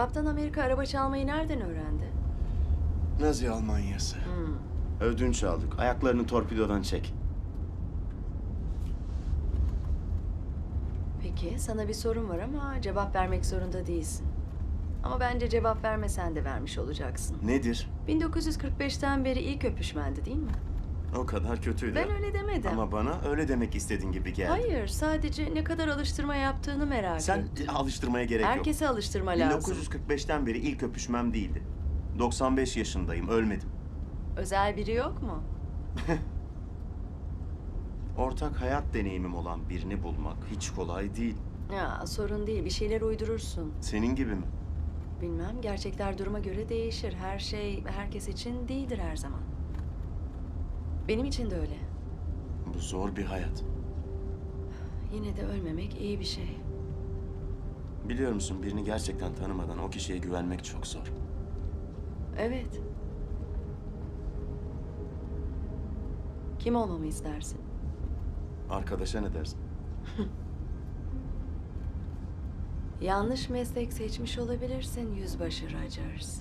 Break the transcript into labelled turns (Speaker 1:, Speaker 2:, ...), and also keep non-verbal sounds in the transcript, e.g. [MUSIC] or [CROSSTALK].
Speaker 1: Kaptan Amerika araba çalmayı nereden öğrendi?
Speaker 2: Nazi Almanyası. Ödünç aldık. Ayaklarını torpidodan çek.
Speaker 1: Peki, sana bir sorum var ama cevap vermek zorunda değilsin. Ama bence cevap vermesen de vermiş olacaksın.
Speaker 2: Nedir?
Speaker 1: 1945'ten beri ilk öpüşmendi değil mi?
Speaker 2: O kadar kötüydü.
Speaker 1: Ben öyle demedim.
Speaker 2: Ama bana öyle demek istediğin gibi geldi.
Speaker 1: Hayır, sadece ne kadar alıştırma yaptığını merak
Speaker 2: Sen
Speaker 1: ettim.
Speaker 2: alıştırmaya gerek
Speaker 1: Herkese alıştırma lazım.
Speaker 2: 1945'ten beri ilk öpüşmem değildi. 95 yaşındayım, ölmedim.
Speaker 1: Özel biri yok mu? [LAUGHS]
Speaker 2: Ortak hayat deneyimim olan birini bulmak hiç kolay değil.
Speaker 1: Ya sorun değil, bir şeyler uydurursun.
Speaker 2: Senin gibi mi?
Speaker 1: Bilmem, gerçekler duruma göre değişir. Her şey herkes için değildir her zaman. Benim için de öyle.
Speaker 2: Bu zor bir hayat.
Speaker 1: Yine de ölmemek iyi bir şey.
Speaker 2: Biliyor musun birini gerçekten tanımadan o kişiye güvenmek çok zor.
Speaker 1: Evet. Kim olmamı istersin?
Speaker 2: Arkadaşa ne dersin? [LAUGHS]
Speaker 1: Yanlış meslek seçmiş olabilirsin Yüzbaşı Rogers.